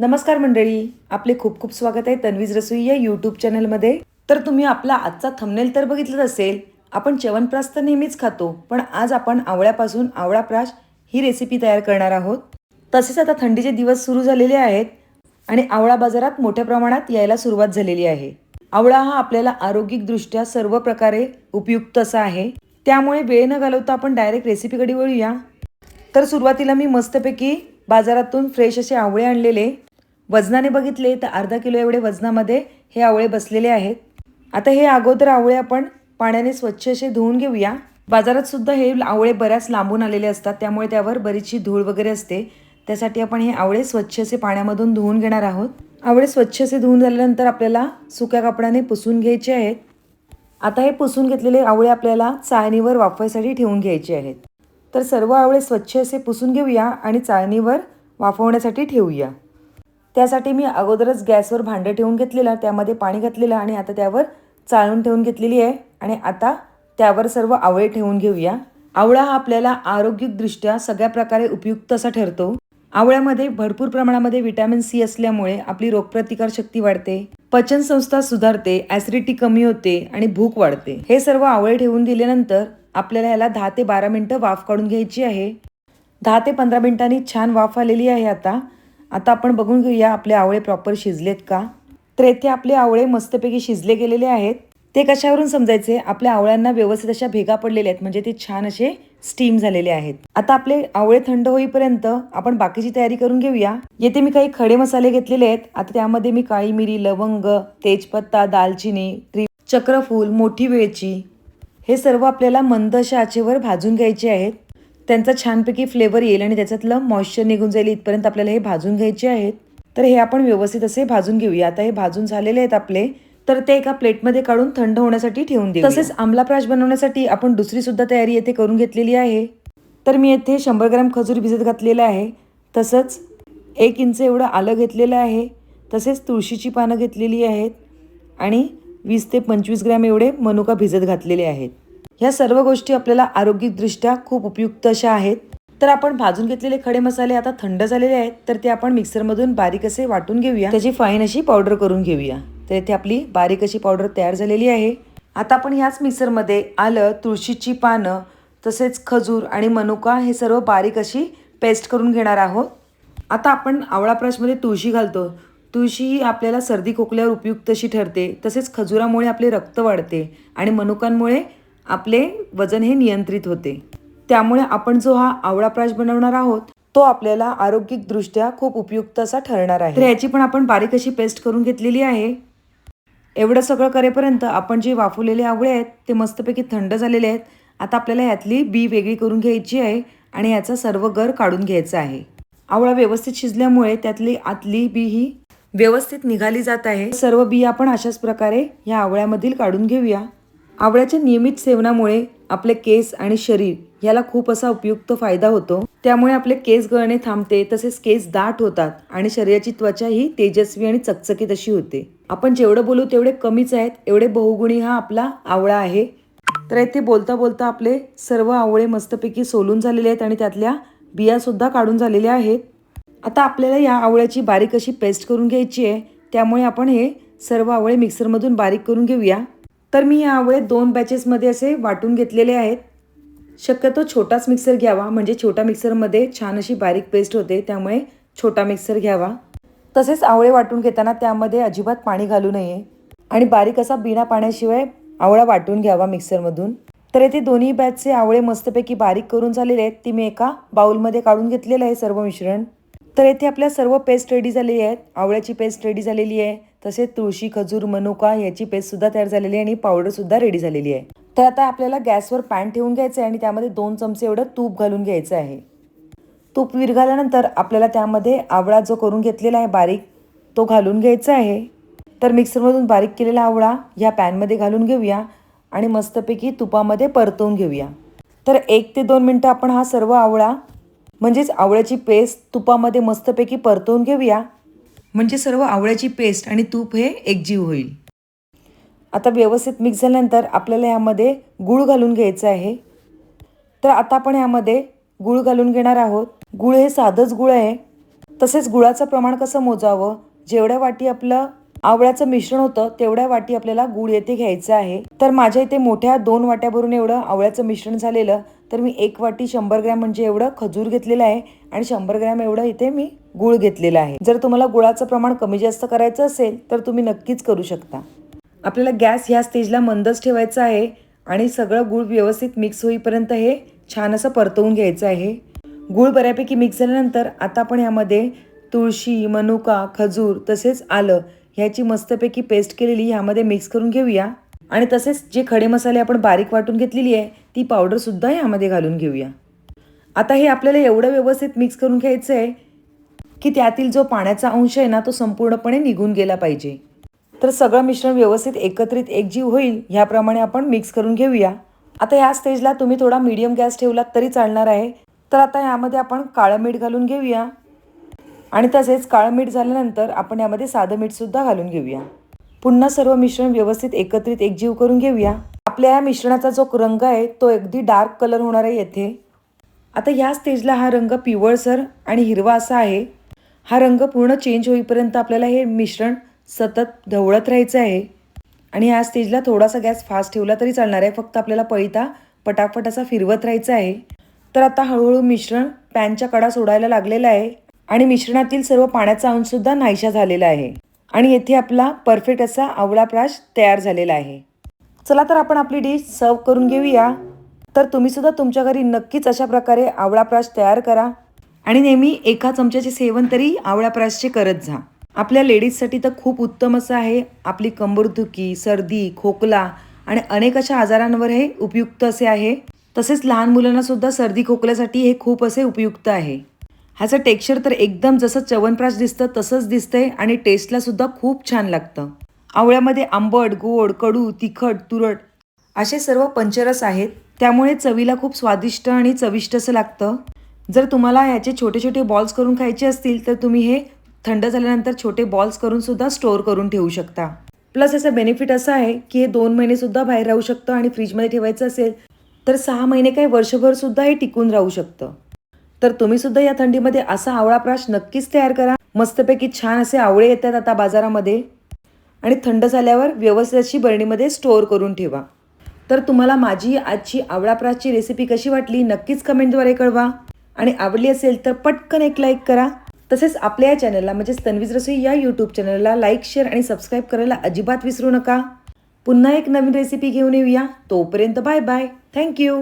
नमस्कार मंडळी आपले खूप खूप स्वागत आहे तन्वीज रसोई या यूट्यूब चॅनलमध्ये तर तुम्ही आपला आजचा थंबनेल तर बघितलंच असेल आपण च्यवनप्राश तर नेहमीच खातो पण आज आपण आवळ्यापासून आवळाप्राश ही रेसिपी तयार करणार आहोत. तसेच आता थंडीचे दिवस सुरू झालेले आहेत आणि आवळा बाजारात मोठ्या प्रमाणात यायला सुरुवात झालेली आहे. आवळा हा आपल्याला आरोग्यिकदृष्ट्या सर्व प्रकारे उपयुक्त असा आहे. त्यामुळे वेळ न घालवता आपण डायरेक्ट रेसिपीकडे वळूया. तर सुरुवातीला मी मस्तपैकी बाजारातून फ्रेश असे आवळे आणलेले. वजनाने बघितले तर अर्धा किलो एवढे वजनामध्ये हे आवळे बसलेले आहेत. आता हे अगोदर आवळे आपण पाण्याने स्वच्छ असे धुवून घेऊया. बाजारात सुद्धा हे आवळे बऱ्याच लांबून आलेले असतात त्यामुळे त्यावर बरीचशी धूळ वगैरे असते. त्यासाठी आपण हे आवळे स्वच्छ असे पाण्यामधून धुवून घेणार आहोत. आवळे स्वच्छ असे धुवून झाल्यानंतर आपल्याला सुक्या कपड्याने पुसून घ्यायचे आहेत. आता हे पुसून घेतलेले आवळे आपल्याला चाळणीवर वाफवायसाठी ठेवून घ्यायचे आहेत. तर सर्व आवळे स्वच्छ असे पुसून घेऊया आणि चाळणीवर वाफवण्यासाठी ठेवूया. त्यासाठी मी अगोदरच गॅसवर भांडं ठेवून घेतलेलं त्यामध्ये पाणी घातलेलं आणि आता त्यावर चाळून ठेवून घेतलेली आहे. आणि आता त्यावर सर्व आवळे ठेवून घेऊया. आवळा हा आपल्याला आरोग्यदृष्ट्या सगळ्या प्रकारे उपयुक्त असा ठरतो. आवळ्यामध्ये भरपूर प्रमाणामध्ये विटॅमिन सी असल्यामुळे आपली रोगप्रतिकार शक्ती वाढते. पचन संस्था सुधारते ऍसिडिटी कमी होते आणि भूक वाढते. हे सर्व आवळे ठेवून दिल्यानंतर आपल्याला याला दहा ते बारा मिनटं वाफ काढून घ्यायची आहे. दहा ते पंधरा मिनिटांनी छान वाफ आलेली आहे आता. आता आपण बघून घेऊया आपले आवळे प्रॉपर शिजलेत का? तर येथे आपले आवळे मस्तपैकी शिजले गेलेले आहेत. ते कशावरून समजायचे? आपल्या आवळ्यांना व्यवस्थित अशा भेगा पडलेल्या आहेत म्हणजे ते छान असे स्टीम झालेले आहेत. आता आपले आवळे थंड होईपर्यंत आपण बाकीची तयारी करून घेऊया. येथे मी काही खडे मसाले घेतलेले आहेत. आता त्यामध्ये मी काळी मिरी लवंग तेजपत्ता दालचिनी त्रि चक्रफूल मोठी वेलची हे सर्व आपल्याला मंद अशा आचेवर भाजून घ्यायचे आहेत. त्यांचा छानपैकी फ्लेवर येईल आणि त्याच्यातलं मॉइश्चर निघून जाईल इथपर्यंत आपल्याला हे भाजून घ्यायचे आहेत. तर हे आपण व्यवस्थित असे भाजून घेऊया. आता हे भाजून झालेले आहेत आपले. तर ते एका प्लेटमध्ये काढून थंड होण्यासाठी ठेवून देऊ तसेच आमलाप्राश बनवण्यासाठी आपण दुसरी सुद्धा तयारी येथे करून घेतलेली आहे. तर मी येथे शंभर ग्रॅम खजूर भिजत घातलेलं आहे. तसंच एक इंच एवढं आलं घेतलेलं आहे. तसेच तुळशीची पानं घेतलेली आहेत. आणि वीस ते पंचवीस ग्रॅम एवढे मनुका भिजत घातलेले आहेत. ह्या सर्व गोष्टी आपल्याला आरोग्यदृष्ट्या खूप उपयुक्त अशा आहेत. तर आपण भाजून घेतलेले खडे मसाले आता थंड झालेले आहेत. तर ते आपण मिक्सरमधून बारीक असे वाटून घेऊया. त्याची फाईन अशी पावडर करून घेऊया. तर इथे आपली बारीक अशी पावडर तयार झालेली आहे. आता आपण ह्याच मिक्सरमध्ये आलं तुळशीची पानं तसेच खजूर आणि मनुका हे सर्व बारीक अशी पेस्ट करून घेणार आहोत. आता आपण आवळा ब्रशमध्ये तुळशी घालतो. तुळशी ही आपल्याला सर्दी खोकल्यावर उपयुक्त अशी ठरते. तसेच खजुरामुळे आपले रक्त वाढते आणि मनुकांमुळे आपले वजन हे नियंत्रित होते. त्यामुळे आपण जो हा आवळा प्राश बनवणार आहोत तो आपल्याला आरोग्यिकदृष्ट्या खूप उपयुक्त असा ठरणार आहे. तर याची पण आपण बारीक अशी पेस्ट करून घेतलेली आहे. एवढं सगळं करेपर्यंत आपण जे वाफवलेले आवळे आहेत ते मस्तपैकी थंड झालेले आहेत. आता आपल्याला यातली बी वेगळी करून घ्यायची आहे आणि याचा सर्व गर काढून घ्यायचा आहे. आवळा व्यवस्थित शिजल्यामुळे त्यातली आतली बी ही व्यवस्थित निघाली जात आहे. सर्व बी आपण अशाच प्रकारे या आवळ्यामधील काढून घेऊया. आवळ्याच्या नियमित सेवनामुळे आपले केस आणि शरीर याला खूप असा उपयुक्त फायदा होतो. त्यामुळे आपले केस गळणे थांबते तसेच केस दाट होतात आणि शरीराची त्वचा ही तेजस्वी आणि चकचकीत अशी होते. आपण जेवढं बोलू तेवढे कमीच आहेत एवढे बहुगुणी हा आपला आवळा आहे. तर येथे बोलता बोलता आपले सर्व आवळे मस्तपैकी सोलून झालेले आहेत आणि त्यातल्या बिया सुद्धा काढून झालेल्या आहेत. आता आपल्याला या आवळ्याची बारीक अशी पेस्ट करून घ्यायची आहे. त्यामुळे आपण हे सर्व आवळे मिक्सरमधून बारीक करून घेऊया. तर मी या आवळे दोन बॅचेसमध्ये असे वाटून घेतलेले आहेत. शक्यतो छोटाच मिक्सर घ्यावा म्हणजे छोट्या मिक्सरमध्ये छान अशी बारीक पेस्ट होते त्यामुळे छोटा मिक्सर घ्यावा. तसेच आवळे वाटून घेताना त्यामध्ये अजिबात पाणी घालू नये आणि बारीक असा बिना पाण्याशिवाय आवळा वाटून घ्यावा मिक्सरमधून तर येथे दोन्ही बॅचचे आवळे मस्तपैकी बारीक करून झालेले आहेत. ती मी एका बाउलमध्ये काढून घेतलेलं आहे सर्व मिश्रण. तर येथे आपल्या सर्व पेस्ट रेडी झालेली आहेत. आवळ्याची पेस्ट रेडी झालेली आहे. तसेच तुळशी खजूर मनुका याची पेस्टसुद्धा तयार झालेली आहे आणि पावडरसुद्धा रेडी झालेली आहे. तर आता आपल्याला गॅसवर पॅन ठेवून घ्यायचं आहे आणि त्यामध्ये दोन चमचे एवढं तूप घालून घ्यायचं आहे. तूप विरघाल्यानंतर आपल्याला त्यामध्ये आवळा जो करून घेतलेला आहे बारीक तो घालून घ्यायचा आहे. तर मिक्सरमधून बारीक केलेला आवळा ह्या पॅनमध्ये घालून घेऊया आणि मस्तपैकी तुपामध्ये परतवून घेऊया. तर एक ते दोन मिनटं आपण हा सर्व आवळा म्हणजेच आवळ्याची पेस्ट तुपामध्ये मस्तपैकी परतवून घेऊया. म्हणजे सर्व आवळ्याची पेस्ट आणि तूप हे एकजीव होईल. आता व्यवस्थित मिक्स झाल्यानंतर आपल्याला यामध्ये गूळ घालून घ्यायचं आहे. तर आता आपण यामध्ये गूळ घालून घेणार आहोत. गूळ हे साधंच गूळ आहे. तसेच गुळाचं प्रमाण कसं मोजावं? जेवढ्या वाटी आपलं आवळ्याचं मिश्रण होतं तेवढ्या वाटी आपल्याला गुळ येथे घ्यायचं आहे. तर माझ्या इथे मोठ्या दोन वाट्या भरून एवढं आवळ्याचं मिश्रण झालेलं. तर मी एक वाटी शंभर ग्रॅम म्हणजे एवढं खजूर घेतलेलं आहे आणि शंभर ग्रॅम एवढं इथे मी गुळ घेतलेला आहे. जर तुम्हाला गुळाचं प्रमाण कमी जास्त करायचं असेल तर तुम्ही नक्कीच करू शकता. आपल्याला गॅस ह्या स्टेजला मंदच ठेवायचा आहे आणि सगळं गुळ व्यवस्थित मिक्स होईपर्यंत हे छान असं परतवून घ्यायचं आहे. गुळ बऱ्यापैकी मिक्स झाल्यानंतर आता आपण यामध्ये तुळशी मनुका खजूर तसेच आलं ह्याची मस्तपैकी पेस्ट केलेली ह्यामध्ये मिक्स करून घेऊया. आणि तसेच जे खडे मसाले आपण बारीक वाटून घेतलेली आहे ती पावडरसुद्धा ह्यामध्ये घालून घेऊया. आता हे आपल्याला एवढं व्यवस्थित मिक्स करून घ्यायचं आहे की त्यातील जो पाण्याचा अंश आहे ना तो संपूर्णपणे निघून गेला पाहिजे. तर सगळं मिश्रण व्यवस्थित एकत्रित एकजीव होईल ह्याप्रमाणे आपण मिक्स करून घेऊया. आता ह्या स्टेजला तुम्ही थोडा मीडियम गॅस ठेवलात तरी चालणार आहे. तर आता यामध्ये आपण काळं मीठ घालून घेऊया. आणि तसेच काळं मीठ झाल्यानंतर आपण यामध्ये साधं मीठसुद्धा घालून घेऊया. पुन्हा सर्व मिश्रण व्यवस्थित एकत्रित एकजीव करून घेऊया. आपल्या या मिश्रणाचा जो रंग आहे तो अगदी डार्क कलर होणार आहे येथे. आता ह्या स्टेजला हा रंग पिवळसर आणि हिरवा असा आहे. हा रंग पूर्ण चेंज होईपर्यंत आपल्याला हे मिश्रण सतत ढवळत राहायचं आहे. आणि ह्या स्टेजला थोडासा गॅस फास्ट ठेवला तरी चालणार आहे. फक्त आपल्याला पळीता पटापट असा फिरवत राहायचा आहे. तर आता हळूहळू मिश्रण पॅनच्या कडा सोडायला लागलेला आहे. आणि मिश्रणातील सर्व पाण्याचा अंशसुद्धा नाहीशा झालेला आहे. आणि येथे आपला परफेक्ट असा आवळा प्राश तयार झालेला आहे. चला तर आपण आपली डिश सर्व करून घेऊया. तर तुम्हीसुद्धा तुमच्या घरी नक्कीच अशा प्रकारे आवळा प्राश तयार करा. आणि नेहमी एका चमच्याचे सेवन तरी आवळाप्राशचे करत जा. आपल्या लेडीजसाठी तर खूप उत्तम असं आहे. आपली कंबरदुखी सर्दी खोकला आणि अनेक अशा आजारांवर हे उपयुक्त असे आहे. तसेच लहान मुलांना सुद्धा सर्दी खोकल्यासाठी हे खूप असे उपयुक्त आहे. ह्याचं टेक्स्चर तर एकदम जसं चवनप्राश दिसतं तसंच दिसतंय आणि टेस्टला सुद्धा खूप छान लागतं. आवळ्यामध्ये आंबट गोड कडू तिखट तुरट असे सर्व पंचरस आहेत. त्यामुळे चवीला खूप स्वादिष्ट आणि चविष्ट असं लागतं. जर तुम्हाला ह्याचे छोटे छोटे बॉल्स करून खायचे असतील तर तुम्ही हे थंड झाल्यानंतर छोटे बॉल्स करून सुद्धा स्टोअर करून ठेवू शकता. प्लस याचा बेनिफिट असं आहे की हे दोन महिने सुद्धा बाहेर राहू शकतं आणि फ्रीजमध्ये ठेवायचं असेल तर सहा महिने काही वर्षभर सुद्धा हे टिकून राहू शकतं. तर तुम्ही सुद्धा या थंडीमध्ये असा आवळा प्राश नक्कीच तयार करा. मस्तपैकी छान असे आवळे येतात आता बाजारामध्ये. आणि थंड झाल्यावर व्यवस्थित अशी बरणीमध्ये स्टोअर करून ठेवा. तर तुम्हाला माझी आजची आवळा प्राशची रेसिपी कशी वाटली नक्कीच कमेंटद्वारे कळवा. आणि आवडली असेल तर पटकन एक लाईक करा. तसेच आपल्या या चॅनलला म्हणजेच तन्वीज रसोई या यूट्यूब चॅनलला लाईक शेअर आणि सबस्क्राईब करायला अजिबात विसरू नका. पुन्हा एक नवीन रेसिपी घेऊन येऊया. तोपर्यंत बाय बाय थँक्यू